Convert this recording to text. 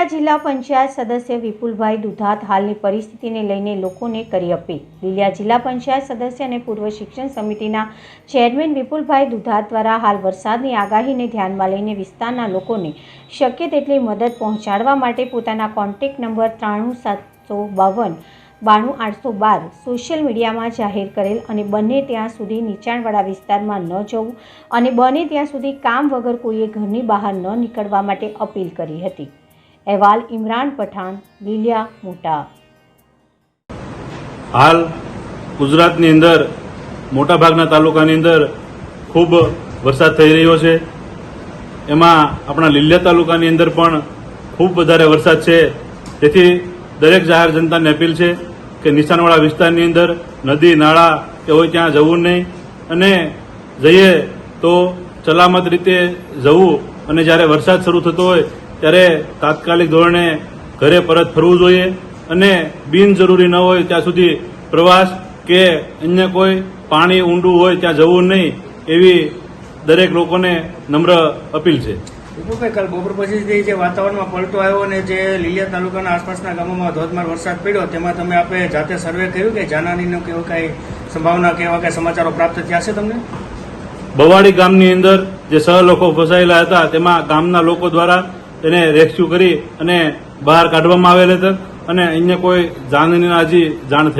લીલિયા જિલ્લા પંચાયત સદસ્ય વિપુલભાઈ દુધાત હાલની પરિસ્થિતિને લઈને લોકોને કરી અપીલ. લીલિયા જિલ્લા પંચાયત સદસ્ય અને પૂર્વ શિક્ષણ સમિતિના ચેરમેન વિપુલભાઈ દુધાત દ્વારા હાલ વરસાદની આગાહીને ધ્યાનમાં લઈને વિસ્તારના લોકોને શક્ય તેટલી મદદ પહોંચાડવા માટે પોતાના કોન્ટેક નંબર ત્રાણું સાતસો બાવન, બાણું આઠસો બાર સોશિયલ મીડિયામાં જાહેર કરેલ અને બને ત્યાં સુધી નીચાણવાળા વિસ્તારમાં ન જવું અને બને ત્યાં સુધી કામ વગર કોઈએ ઘરની બહાર ન નીકળવા માટે અપીલ કરી હતી. અહેવાલ ઇમરાન પઠાણ, લીલિયા મોટા. હાલ ગુજરાતની અંદર, મોટાભાગના તાલુકાની અંદર ખૂબ વરસાદ થઈ રહ્યો છે. એમાં આપણા લીલિયા તાલુકાની અંદર પણ ખૂબ વધારે વરસાદ છે. તેથી દરેક જાહેર જનતાને અપીલ છે કે નિશાનવાળા વિસ્તારની અંદર નદી, નાળા કે હોય ત્યાં જવું નહીં. અને જઈએ તો સલામત રીતે જવું. અને જ્યારે વરસાદ શરૂ થતો હોય ત્યારે તાત્કાલિક ધોરણે ઘરે પરત ફરવું જોઈએ અને બિનજરૂરી ન હોય ત્યાં સુધી પ્રવાસ કે અન્ય કોઈ પાણી ઊંડું હોય ત્યાં જવું નહીં એવી દરેક લોકોને નમ્ર અપીલ છે. વિપુલભાઈ કાલ બપોર પછી જે વાતાવરણમાં પલટો આવ્યો અને જે લીલિયા તાલુકાના આસપાસના ગામોમાં ધોધમાર વરસાદ પડ્યો તેમાં તમે આપે જાતે સર્વે કર્યું કે જાનહાનીનો કે એવું કાંઈ સંભાવના કેવા કાંઈ સમાચારો પ્રાપ્ત થયા છે તમને? બવાડી ગામની અંદર જે સહ લોકો ફસાયેલા હતા તેમાં ગામના લોકો દ્વારા તેને રેસ્ક્યુ કરી અને બહાર કાઢવામાં આવેલ હતા. અને અન્ય કોઈ જાનની હજી જાણ થઈ